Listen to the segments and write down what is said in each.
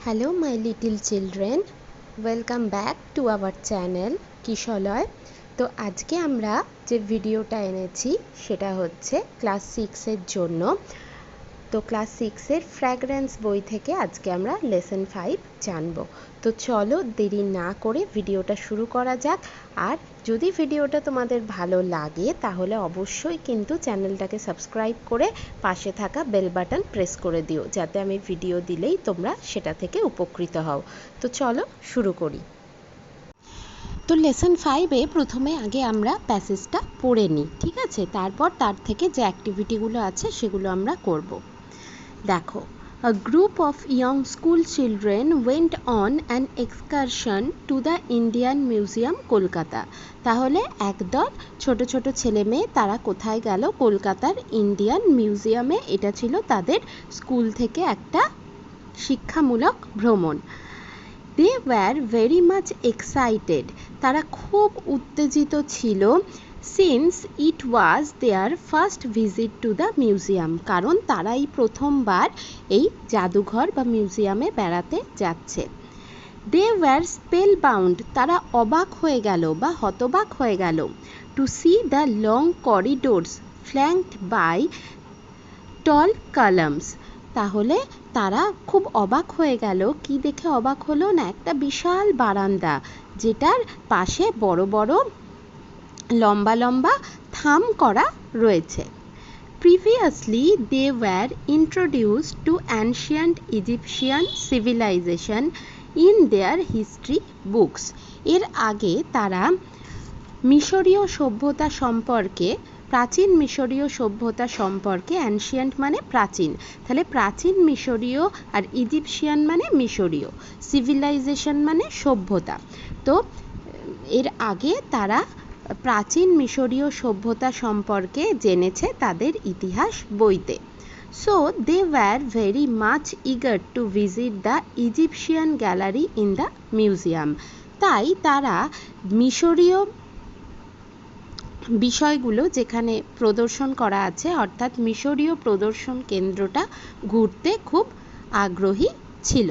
Hello my little children welcome back to our channel Kishalay তো আজকে আমরা যে ভিডিওটা এনেছি, সেটা হচ্ছে ক্লাস সিক্সের জন্য। তো ক্লাস সিক্সের ফ্র্যাগ্রেন্স বই থেকে আজকে আমরা লেসন ফাইভ জানব। তো চলো দেরি না করে ভিডিওটা শুরু করা যাক। আর যদি ভিডিওটা তোমাদের ভালো লাগে, তাহলে অবশ্যই কিন্তু চ্যানেলটাকে সাবস্ক্রাইব করে পাশে থাকা বেল বাটন প্রেস করে দিও, যাতে আমি ভিডিও দিলেই তোমরা সেটা থেকে উপকৃত হও। তো চলো শুরু করি। তো লেসন ফাইভে প্রথমে আগে আমরা প্যাসেজটা পড়ে নিই, ঠিক আছে? তারপর তার থেকে যে অ্যাক্টিভিটিগুলো আছে সেগুলো আমরা করব। দেখো A group of young school children went on an excursion to the Indian Museum, Kolkata তাহলে একদল ছোট ছোট ছেলে মেয়ে তারা কোথায় গেল? কলকাতার ইন্ডিয়ান মিউজিয়ামে এটা ছিল তাদের স্কুল থেকে একটা শিক্ষামূলক ভ্রমণ। They were very much excited তারা খুব উত্তেজিত ছিল। Since it was their first visit to the museum কারণ তারাই প্রথমবার এই জাদুঘর বা মিউজিয়ামে বেড়াতে যাচ্ছে। দে ওয়ার স্পেল বাউন্ড তারা অবাক হয়ে গেল বা হতবাক হয়ে গেল। To see the long corridors flanked by tall columns তাহলে তারা খুব অবাক হয়ে গেল। কি দেখে অবাক হলো? না, একটা বিশাল বারান্দা, যেটার পাশে বড় বড় লম্বা লম্বা থাম করা রয়েছে। Previously they were introduced to ancient Egyptian civilization in their history books এর আগে তারা মিশরীয় সভ্যতা সম্পর্কে, প্রাচীন মিশরীয় সভ্যতা সম্পর্কে অ্যানশিয়ান্ট মানে প্রাচীন। তাহলে প্রাচীন মিশরীয় আর ইজিপশিয়ান মানে মিশরীয়। সিভিলাইজেশন মানে সভ্যতা। তো, এর আগে তারা প্রাচীন মিশরীয় সভ্যতা সম্পর্কে জেনেছে তাদের ইতিহাস বইতে। So they were very much eager to visit the Egyptian gallery in the museum তাই তারা মিশরীয় বিষয়গুলো যেখানে প্রদর্শন করা আছে, অর্থাৎ মিশরীয় প্রদর্শন কেন্দ্রটা ঘুরতে খুব আগ্রহী ছিল।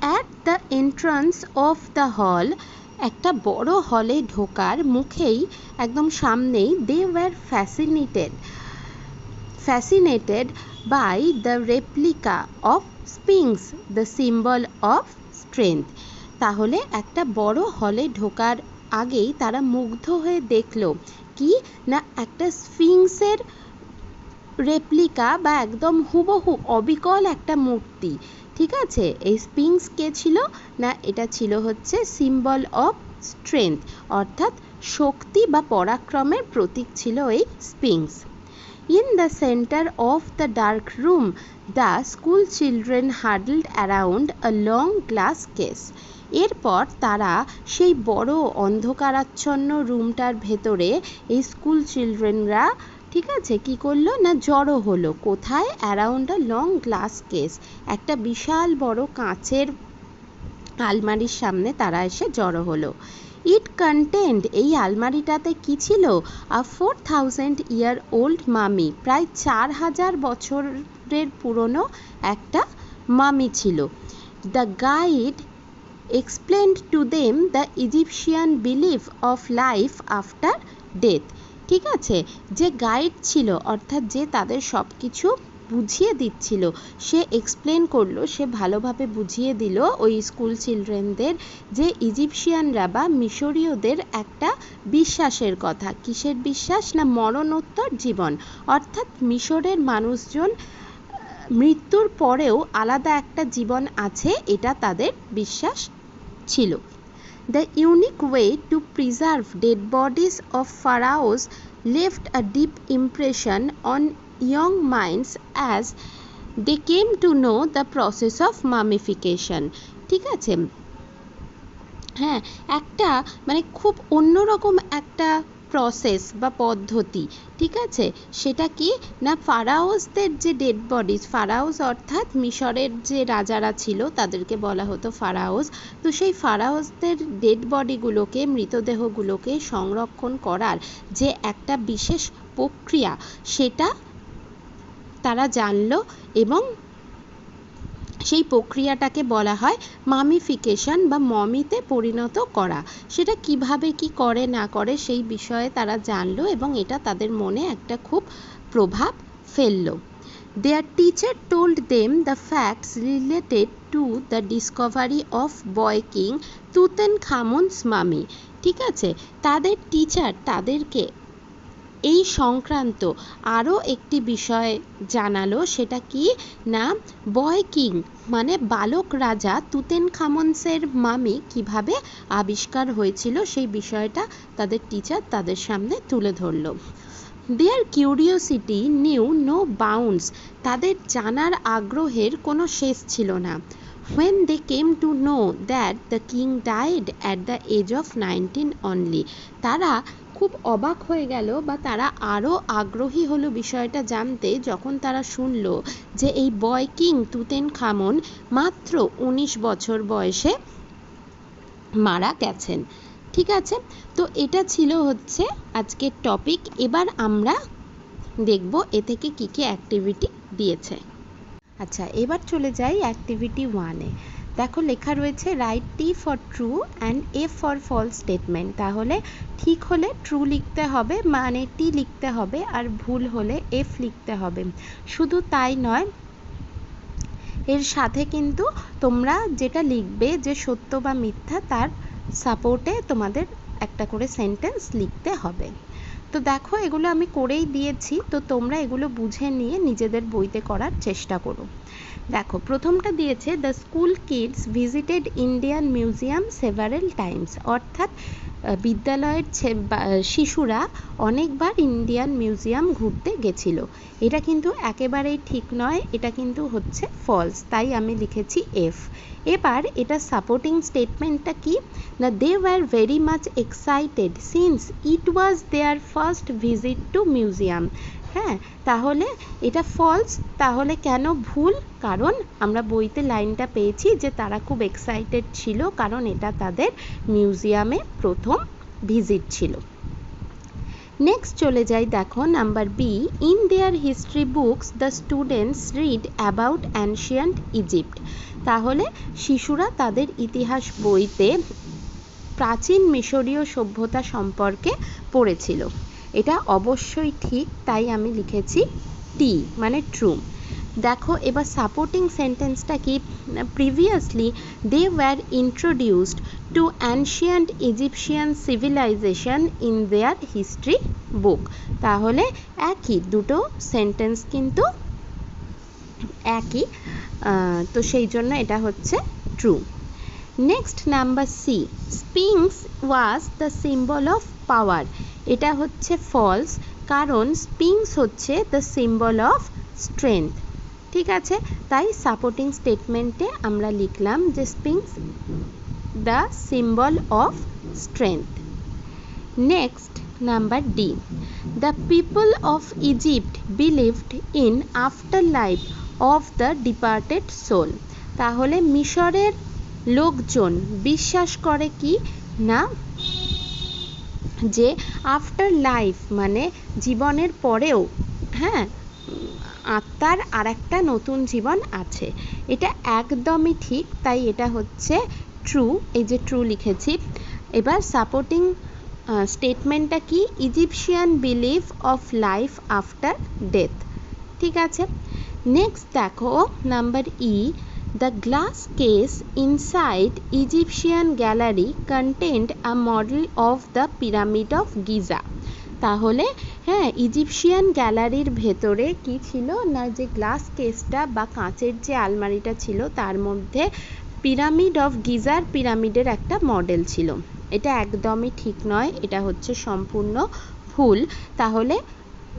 At the entrance of the hall একটা বড় হলে ঢোকার মুখেই একদম সামনেই they were fascinated fascinated by the replica of sphinx the symbol of strength তাহলে একটা বড় হলে ঢোকার আগেই তারা মুগ্ধ হয়ে দেখল কি না একটা স্ফিংসের রেপ্লিকা বা একদম হুবহু অবিকল একটা মূর্তি। ঠিক আছে? এই স্পিংস কে ছিল? না, এটা ছিল হচ্ছে সিম্বল অফ স্ট্রেংথ অর্থাৎ শক্তি বা পরাক্রমের প্রতীক ছিল এই sphinx in the centre of the dark room the school children huddled around a long glass case এরপর তারা সেই বড় অন্ধকারাচ্ছন্ন রুমটার ভেতরে এই স্কুল চিলড্রেনরা ঠিক আছে? কি করল? না জড়ো হলো। কোথায়? Around a long glass case একটা বিশাল বড় কাঁচের আলমারির সামনে তারা এসে জড়ো হলো। ইট কন্টেন্ট এই আলমারিটাতে কি ছিল? A four thousand year old mummy প্রায় চার হাজার বছরের পুরনো একটা মামি ছিল। The guide explained to them the Egyptian belief of life after death ঠিক আছে? যে গাইড ছিল, অর্থাৎ যে তাদের সব কিছু বুঝিয়ে দিচ্ছিল, সে এক্সপ্লেন করল, সে ভালোভাবে বুঝিয়ে দিল ওই স্কুল চিলড্রেনদের যে ইজিপশিয়ানরা বা মিশরীয়দের একটা বিশ্বাসের কথা। কিসের বিশ্বাস? না মরণোত্তর জীবন। অর্থাৎ মিশরের মানুষজন, মৃত্যুর পরেও আলাদা একটা জীবন আছে, এটা তাদের বিশ্বাস ছিল। The unique way to preserve dead bodies of pharaohs left a deep impression on young minds as they came to know the process of mummification ঠিক আছে হ্যাঁ একটা মানে খুব অন্যরকম একটা প্রসেস বা পদ্ধতি, ঠিক আছে? সেটা কি? না ফারাওসদের যে ডেড বডিজ ফারাওস অর্থাৎ মিশরের যে রাজারা ছিল, তাদেরকে বলা হতো ফারাওস। তো সেই ফারাওসদের ডেড বডিগুলোকে মৃতদেহগুলোকে সংরক্ষণ করার যে একটা বিশেষ প্রক্রিয়া, সেটা তারা জানলো এবং সেই প্রক্রিয়াটাকে বলা হয় মামিফিকেশন বা মমিতে পরিণত করা। সেটা কীভাবে, কি করে, না করে সেই বিষয়ে তারা জানলো এবং এটা তাদের মনে একটা খুব প্রভাব ফেলল। Their teacher told them the facts related to the discovery of boy king তুতেনখামুনস মামি ঠিক আছে? তাদের টিচার তাদেরকে এই সংক্রান্ত আরও একটি বিষয় জানালো, সেটা কি? না, বয় কিং মানে বালক রাজা তুতেন খামনসের মামি কীভাবে আবিষ্কার হয়েছিল সেই বিষয়টা তাদের টিচার তাদের সামনে তুলে ধরলো। Their curiosity knew no bounds তাদের জানার আগ্রহের কোনো শেষ ছিল না। When they came to know that the king died at the age of 19 only, তারা খুব অবাক হয়ে গেল বা তারা আরও আগ্রহী হলো বিষয়টা জানতে যখন তারা শুনল যে এই বয় কিং তুতেন খামন মাত্র উনিশ বছর বয়সে মারা গেছেন। ঠিক আছে? তো এটা ছিল হচ্ছে আজকের টপিক এবার আমরা দেখব এ থেকে কী কী অ্যাক্টিভিটি দিয়েছে। আচ্ছা এবার চলে যাই অ্যাক্টিভিটি ওয়ানে দেখো লেখা রয়েছে right T for true and F for false statement তাহলে ঠিক হলে ট্রু লিখতে হবে মানে টি লিখতে হবে আর ভুল হলে এফ লিখতে হবে। শুধু তাই নয়, এর সাথে কিন্তু তোমরা যেটা লিখবে যে সত্য বা মিথ্যা, তার সাপোর্টে তোমাদের একটা করে সেন্টেন্স লিখতে হবে। তো দেখো, এগুলো আমি করেই দিয়েছি। তো তোমরা এগুলো বুঝে নিয়ে নিজেদের বইতে করার চেষ্টা করো। দেখো, প্রথমটা দিয়েছে the school kids visited Indian Museum several times অর্থাৎ বিদ্যালয়ের শিশুরা অনেকবার ইন্ডিয়ান মিউজিয়াম ঘুরতে গেছিল। এটা কিন্তু একেবারেই ঠিক নয়, এটা কিন্তু হচ্ছে ফলস তাই আমি লিখেছি এফ এবার এটা সাপোর্টিং স্টেটমেন্টটা কি? না they were very much excited since it was their first visit to museum হ্যাঁ তাহলে এটা ফলস তাহলে কেন ভুল? কারণ আমরা বইতে লাইনটা পেয়েছি যে তারা খুব এক্সাইটেড ছিল, কারণ এটা তাদের মিউজিয়ামে প্রথম ভিজিট ছিল। নেক্সট চলে যাই, দেখো number B in their history books the students read about ancient Egypt তাহলে শিশুরা তাদের ইতিহাস বইতে প্রাচীন মিশরীয় সভ্যতা সম্পর্কে পড়েছিল। এটা অবশ্যই ঠিক, তাই আমি লিখেছি টি মানে ট্রু দেখো, এবার সাপোর্টিং সেন্টেন্সটা কি? Previously they were introduced to ancient Egyptian civilization in their history book তাহলে একই, দুটো সেন্টেন্স কিন্তু একই তো সেই জন্য এটা হচ্ছে true next number C sphinx was the symbol of power. এটা হচ্ছে ফলস কারণ স্পিংস হচ্ছে দ্য সিম্বল অফ স্ট্রেংথ ঠিক আছে? তাই সাপোর্টিং স্টেটমেন্টে আমরা লিখলাম যে sphinx the symbol of strength next number D the people of Egypt believed in after life of the departed soul তাহলে মিশরের লোকজন বিশ্বাস করে কি? না যে আফটার লাইফ মানে জীবনের পরেও হ্যাঁ আত্মার আর একটা নতুন জীবন আছে। এটা একদমই ঠিক, তাই এটা হচ্ছে ট্রু এই যে ট্রু লিখেছি। এবার সাপোর্টিং স্টেটমেন্টটা কি? Egyptian believe of life after death ঠিক আছে? নেক্সট দেখো number E The glass case inside Egyptian gallery contained a model of the Pyramid of Giza. তাহলে হ্যাঁ ইজিপশিয়ান গ্যালারির ভেতরে কি ছিল? না, যে গ্লাস কেসটা বা কাঁচের যে আলমারিটা ছিল, তার মধ্যে পিরামিড অফ গিজার পিরামিডের একটা মডেল ছিল। এটা একদমই ঠিক নয়, এটা হচ্ছে সম্পূর্ণ ভুল। তাহলে,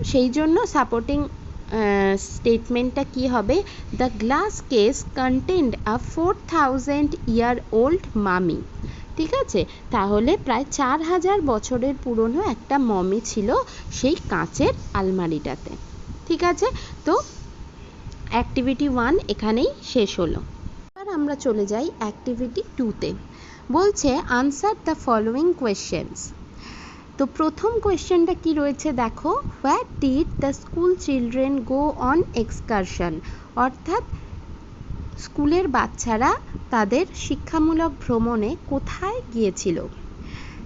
সেই জন্য সাপোর্টিং স্টেটমেন্টটা কি হবে? The glass case contained a four thousand year old mummy ঠিক আছে? তাহলে প্রায় চার হাজার বছরের পুরনো একটা মমি ছিল সেই কাঁচের আলমারিটাতে। ঠিক আছে? তো অ্যাক্টিভিটি ওয়ান এখানেই শেষ হলো। এবার আমরা চলে যাই অ্যাক্টিভিটি টুতে বলছে আনসার দ্য ফলোয়িং কোয়েশ্চেন্স তো প্রথম কোয়েশ্চেনটা কি রয়েছে দেখো what did the school children go on excursion অর্থাৎ স্কুলের বাচ্চারা তাদের শিক্ষামূলক ভ্রমণে কোথায় গিয়েছিল?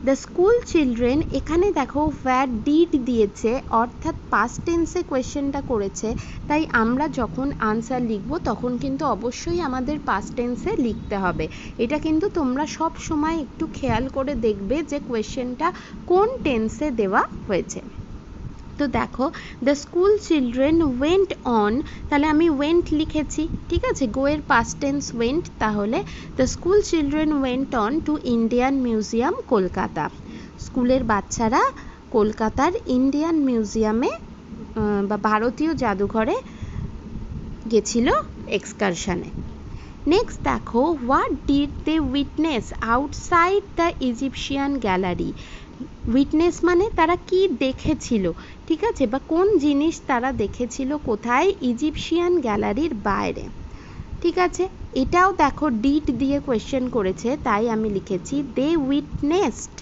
দ্য স্কুল চিলড্রেন এখানে দেখো ওয়্যার ডিড দিয়েছে, অর্থাৎ পাস্ট টেন্সে কোয়েশ্চেনটা করেছে। তাই আমরা যখন আনসার লিখব, তখন কিন্তু অবশ্যই আমাদের পাস্ট টেন্সে লিখতে হবে। এটা কিন্তু তোমরা সব সময় একটু খেয়াল করে দেখবে যে কোয়েশ্চেনটা কোন টেন্সে দেওয়া হয়েছে। তো দেখো the school children went on তাহলে আমি ওয়েন্ট লিখেছি, ঠিক আছে? গোয়ের পাস্ট টেন্স ওয়েন্ট তাহলে the school children went on to Indian Museum Kolkata স্কুলের বাচ্চারা কলকাতার ইন্ডিয়ান মিউজিয়ামে বা ভারতীয় জাদুঘরে গেছিল এক্সকারশনে নেক্সট দেখো what did they witness outside the Egyptian gallery witness মানে তারা কি দেখেছিল, ঠিক আছে? বা কোন জিনিস তারা দেখেছিল কোথায়? ইজিপশিয়ান গ্যালারির বাইরে, ঠিক আছে? এটাও দেখো ডিট দিয়ে কোয়েশ্চেন করেছে, তাই আমি লিখেছি দে উইটনেসড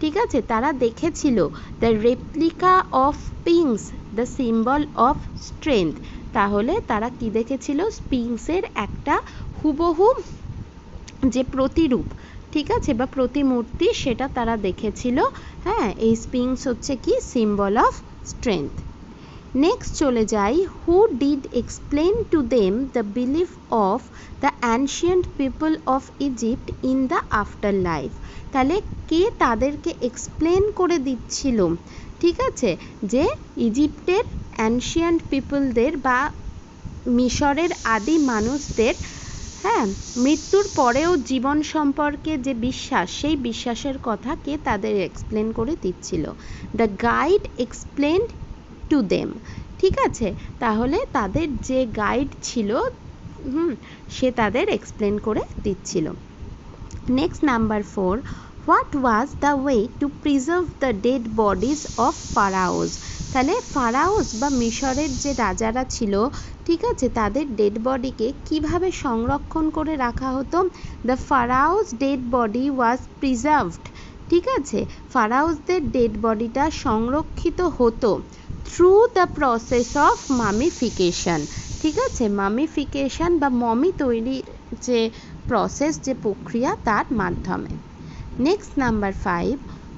ঠিক আছে? তারা দেখেছিল the replica of sphinx the symbol of strength তাহলে তারা কি দেখেছিল? স্পিংসের একটা হুবহু যে প্রতিরূপ ঠিক আছে? বা প্রতিমূর্তি সেটা তারা দেখেছিল। হ্যাঁ এই স্পিংস হচ্ছে কি? Symbol of strength. নেক্সট চলে যাই। Who did explain to them the belief of the ancient people of Egypt in the after life তাহলে কে তাদেরকে এক্সপ্লেন করে দিচ্ছিল? ঠিক আছে? যে ইজিপ্টের অ্যানশিয়েন্ট পিপলদের বা মিশরের আদি মানুষদের হ্যাঁ মৃত্যুর পরেও জীবন সম্পর্কে যে বিশ্বাস, সেই বিশ্বাসের কথা কে তাদের এক্সপ্লেন করে দিচ্ছিল। The guide explain to them ঠিক আছে? তাহলে তাদের যে গাইড ছিল, হুম, সে তাদের এক্সপ্লেন করে দিচ্ছিল। Next number four what was the way to preserve the dead bodies of pharaohs তাহলে ফারাওস বা মিশরের যে রাজারা ছিল ঠিক আছে? তাদের ডেড বডিকে কীভাবে সংরক্ষণ করে রাখা হতো? The pharaohs dead body was preserved ঠিক আছে? ফারাউসদের ডেড বডিটা সংরক্ষিত হতো through the process of mummification ঠিক আছে? মামিফিকেশন বা মমি তৈরির যে প্রসেস যে প্রক্রিয়া তার মাধ্যমে। Next number five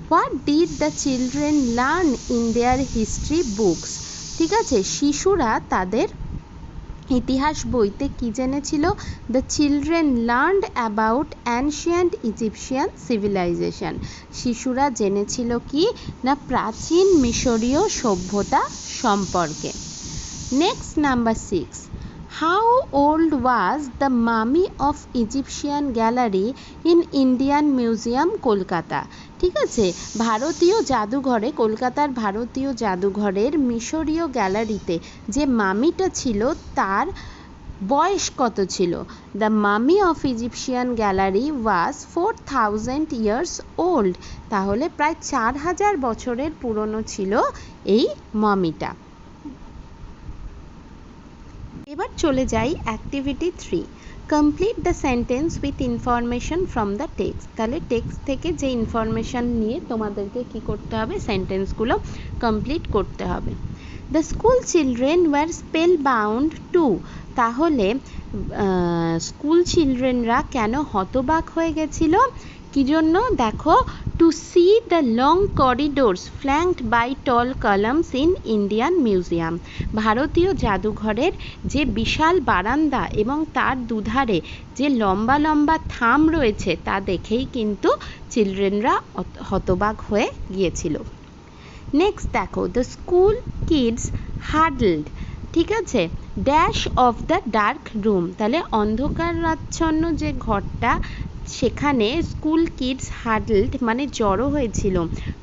what did the children learn in their history books ঠিক আছে? শিশুরা তাদের ইতিহাস বইতে কি জেনেছিল? The children learned about ancient Egyptian civilization শিশুরা জেনেছিল কি? না প্রাচীন মিশরীয় সভ্যতা সম্পর্কে। Next number six how old was the mummy of Egyptian gallery in Indian Museum Kolkata ঠিক আছে? ভারতীয় জাদুঘরে, কলকাতার ভারতীয় জাদুঘরের মিশরীয় গ্যালারিতে যে মামিটা ছিল, তার বয়স কত ছিল? The mummy of Egyptian gallery was four thousand years old তাহলে প্রায় চার হাজার বছরের পুরনো ছিল এই মামিটা। এবার চলে যাই activity three complete the sentence with information from the text তাহলে টেক্সট থেকে যে ইনফরমেশান নিয়ে তোমাদেরকে কি করতে হবে? সেন্টেন্সগুলো কমপ্লিট করতে হবে। The school children were spellbound to তাহলে স্কুল চিলড্রেনরা কেন হতবাক হয়ে গেছিল? কি জন্য? দেখো to see the long corridors flanked by tall columns in Indian Museum ভারতীয় জাদুঘরের যে বিশাল বারান্দা এবং তার দুধারে যে লম্বা লম্বা থাম রয়েছে, তা দেখেই কিন্তু চিলড্রেনরা হতবাক হয়ে গিয়েছিল। নেক্সট দেখো দ্য স্কুল কিডস হার্ডল্ড ঠিক আছে? Dash of the dark room তাহলে অন্ধকারাচ্ছন্ন যে ঘরটা সেখানে স্কুল কিডস হাডলড মানে জড়ো হয়েছিল।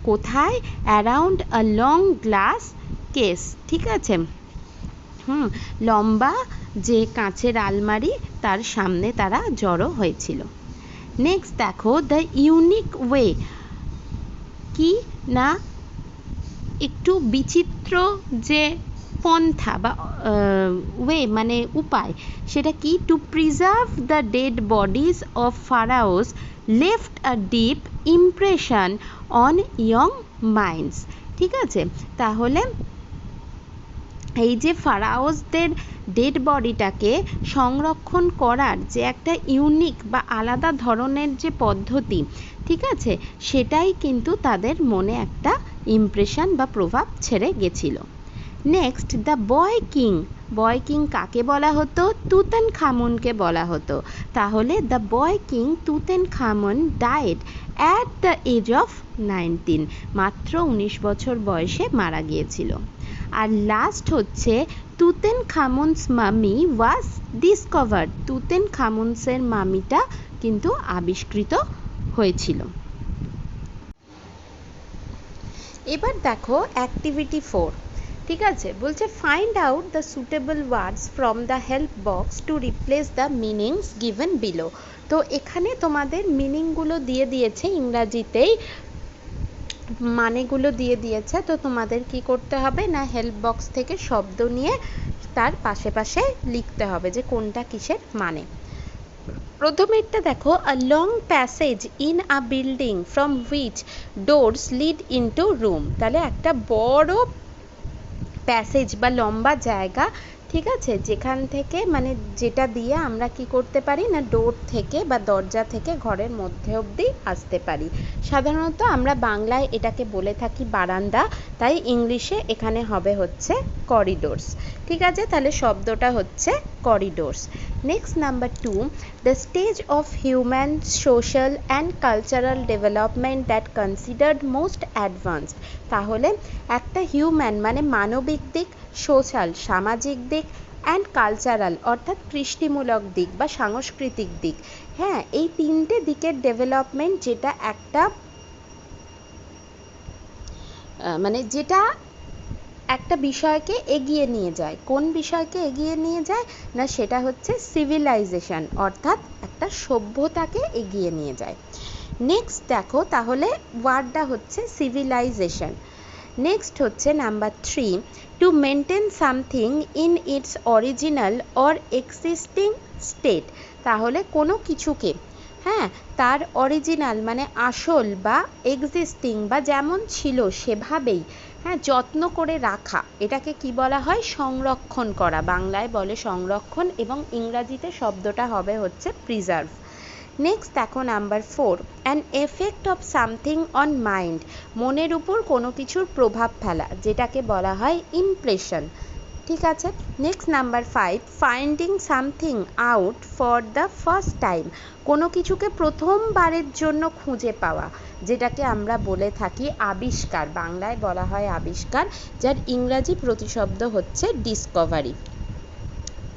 কোথায়? Around a long glass case, ঠিক আছে? হুম, লম্বা যে কাঁচের আলমারি, তার সামনে তারা জড়ো হয়েছিল। নেক্সট দেখো দ্য ইউনিক ওয়ে কি না? একটু বিচিত্র যে পন্থা বা ওয়ে মানে উপায়, সেটা কি? To preserve the dead bodies of pharaohs left a deep impression on young minds ঠিক আছে? তাহলে এই যে ফারাওসদের ডেড বডিটাকে সংরক্ষণ করার যে একটা ইউনিক বা আলাদা ধরনের যে পদ্ধতি, ঠিক আছে? সেটাই কিন্তু তাদের মনে একটা ইমপ্রেশন বা প্রভাব ছেড়ে গেছিল। Next the boy king boy king কাকে বলা হতো? তুতেন খামুনকে বলা হতো। তাহলে the boy king Tutankhamun died at the age of nineteen মাত্র উনিশ বছর বয়সে মারা গিয়েছিল। আর লাস্ট হচ্ছে তুতেন খামুনস মামি ওয়াজ ডিসকভার্ড তুতেন খামুনসের মামিটা কিন্তু আবিষ্কৃত হয়েছিল। এবার দেখো অ্যাক্টিভিটি ফোর ঠিক আছে? বলছে find out the suitable words from the help box to replace the meanings given below তো এখানে তোমাদের মিনিংগুলো দিয়ে দিয়েছে ইংরাজিতেই, মানেগুলো দিয়ে দিয়েছে। তো তোমাদের কি করতে হবে? না হেল্প বক্স থেকে শব্দ নিয়ে তার পাশে পাশে লিখতে হবে যে কোনটা কিসের মানে। প্রথমেরটা দেখো a long passage in a building from which doors lead into room তাহলে একটা বড় প্যাসেজ বা লম্বা জায়গা, ঠিক আছে? যেখান থেকে মানে যেটা দিয়ে আমরা কি করতে পারি? না ডোর থেকে বা দরজা থেকে ঘরের মধ্যে অবধি আসতে পারি। সাধারণত আমরা বাংলায় এটাকে বলে থাকি বারান্দা, তাই ইংলিশে এখানে হবে হচ্ছে করিডোরস ঠিক আছে? তাহলে শব্দটা হচ্ছে corridors next number two the stage of human social and cultural development that considered most advanced তাহলে, একটা হিউম্যান মানে মানবিক দিক সোশ্যাল সামাজিক দিক অ্যান্ড কালচারাল অর্থাৎ কৃষ্টিমূলক দিক বা সাংস্কৃতিক দিক। হ্যাঁ এই তিনটে দিকের ডেভেলপমেন্ট যেটা একটা মানে যেটা একটা বিষয়কে এগিয়ে নিয়ে যায়। কোন বিষয়কে এগিয়ে নিয়ে যায়? না, সেটা হচ্ছে সিভিলাইজেশন অর্থাৎ একটা সভ্যতাকে এগিয়ে নিয়ে যায়। নেক্সট দেখো, তাহলে ওয়ার্ডটা হচ্ছে সিভিলাইজেশন নেক্সট হচ্ছে number three to maintain something in its original or existing state তাহলে কোনো কিছুকে হ্যাঁ তার অরিজিনাল মানে আসল বা এক্সিস্টিং বা যেমন ছিল সেভাবেই হ্যাঁ যত্ন করে রাখা। এটাকে কি বলা হয়? সংরক্ষণ করা। বাংলায় বলে সংরক্ষণ এবং ইংরাজিতে শব্দটা হবে হচ্ছে প্রিজার্ভ নেক্সট দেখো number four an effect of something on mind মনের উপর কোনো কিছুর প্রভাব ফেলা, যেটাকে বলা হয় ইমপ্রেশন ঠিক আছে? Next number five finding something out for the first time কোনো কিছুকে প্রথমবারের জন্য খুঁজে পাওয়া, যেটাকে আমরা বলে থাকি আবিষ্কার। বাংলায় বলা হয় আবিষ্কার, যার ইংরাজি প্রতিশব্দ হচ্ছে ডিসকভারি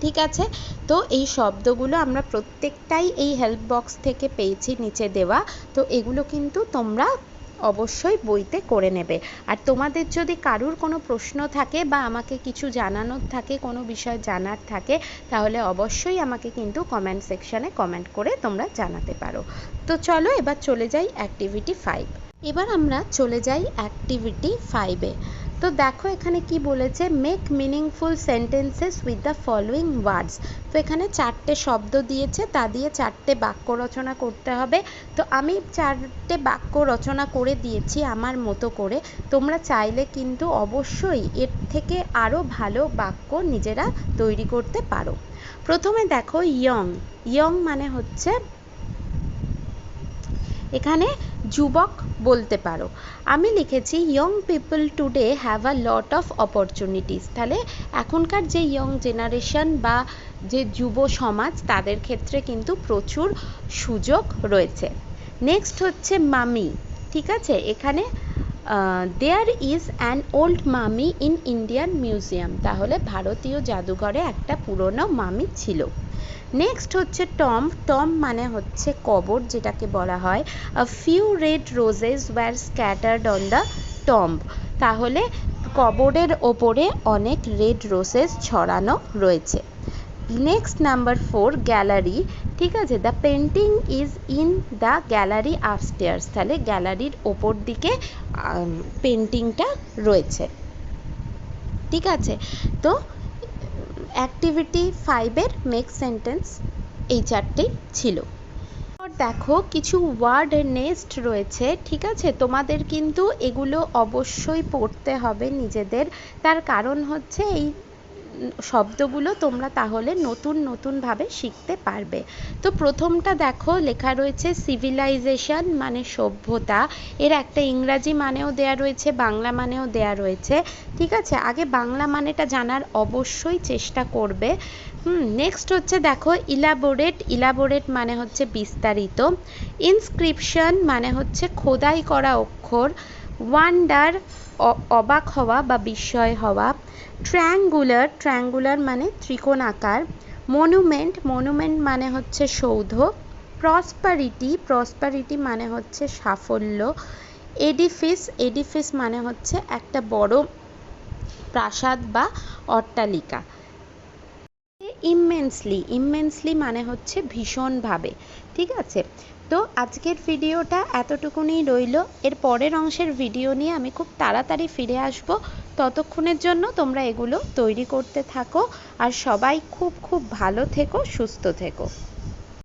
ঠিক আছে? তো এই শব্দগুলো আমরা প্রত্যেকটাই এই হেল্প বক্স থেকে পেয়েছি নিচে দেওয়া। তো এগুলো কিন্তু তোমরা অবশ্যই বইতে করে নেবে। আর তোমাদের যদি কারুর কোনো প্রশ্ন থাকে বা আমাকে কিছু জানানোর থাকে, কোনো বিষয় জানার থাকে, তাহলে অবশ্যই আমাকে কিন্তু কমেন্ট সেকশানে কমেন্ট করে তোমরা জানাতে পারো। তো চলো এবার চলে যাই অ্যাক্টিভিটি ফাইভ এবার আমরা চলে যাই অ্যাক্টিভিটি ফাইভে তো দেখো এখানে কি বলেছে make meaningful sentences with the following words তো এখানে চারটে শব্দ দিয়েছে, তা দিয়ে চারটে বাক্য রচনা করতে হবে। তো আমি চারটে বাক্য রচনা করে দিয়েছি আমার মতো করে, তোমরা চাইলে কিন্তু অবশ্যই এর থেকে আরও ভালো বাক্য নিজেরা তৈরি করতে পারো। প্রথমে দেখো ইয়ং ইয়ং মানে হচ্ছে এখানে যুবক বলতে পারো। আমি লিখেছি young people today have a lot of opportunities তাহলে এখনকার যে ইয়ং জেনারেশন বা যে যুব সমাজ, তাদের ক্ষেত্রে কিন্তু প্রচুর সুযোগ রয়েছে। নেক্সট হচ্ছে মামি, ঠিক আছে? এখানে there is an old mummy in Indian Museum তাহলে ভারতীয় জাদুঘরে একটা পুরনো মামি ছিল। নেক্সট হচ্ছে টম টম মানে হচ্ছে কবর, যেটাকে বলা হয়। A few red roses were scattered on the tomb তাহলে কবরের ওপরে অনেক রেড রোসেস ছড়ানো রয়েছে। নেক্সট নাম্বার ফোর গ্যালারি ঠিক আছে the painting is in the gallery upstairs তাহলে গ্যালারির ওপর দিকে পেন্টিংটা রয়েছে। ঠিক আছে, তো অ্যাক্টিভিটি ফাইভের মেক সেন্টেন্স এই চারটি ছিল। দেখো, কিছু ওয়ার্ড নেস্ট রয়েছে, ঠিক আছে? তোমাদের কিন্তু এগুলো অবশ্যই পড়তে হবে নিজেদের। তার কারণ হচ্ছে এই শব্দগুলো তোমরা তাহলে নতুন নতুনভাবে শিখতে পারবে। তো প্রথমটা দেখো, লেখা রয়েছে সিভিলাইজেশন মানে সভ্যতা। এর একটা ইংরাজি মানেও দেয়া রয়েছে, বাংলা মানেও দেয়া রয়েছে। ঠিক আছে? আগে বাংলা মানেটা জানার অবশ্যই চেষ্টা করবে। হুম নেক্সট হচ্ছে দেখো ইলাবোরেট ইলাবোরেট মানে হচ্ছে বিস্তারিত। ইনস্ক্রিপশন মানে হচ্ছে খোদাই করা অক্ষর। ওয়ান্ডার অবাক হওয়া বা বিস্ময় হওয়া। ট্রায়াঙ্গুলার ট্রায়াঙ্গুলার মানে ত্রিকোণাকার মনুমেন্ট মনুমেন্ট মানে হচ্ছে সৌধ। প্রসপারিটি প্রসপারিটি মানে হচ্ছে সাফল্য। এডিফিস এডিফিস মানে হচ্ছে একটা বড় প্রাসাদ বা অট্টালিকা। ইমমেন্সলি ইমমেন্সলি মানে হচ্ছে ভীষণভাবে, ঠিক আছে? তো আজকের ভিডিওটা এতটুকুনি রইল। এর পরের অংশের ভিডিও নিয়ে আমি খুব তাড়াতাড়ি ফিরে আসব। ততক্ষণের জন্য তোমরা এগুলো তৈরি করতে থাকো। আর সবাই খুব খুব ভালো থেকো, সুস্থ থেকো।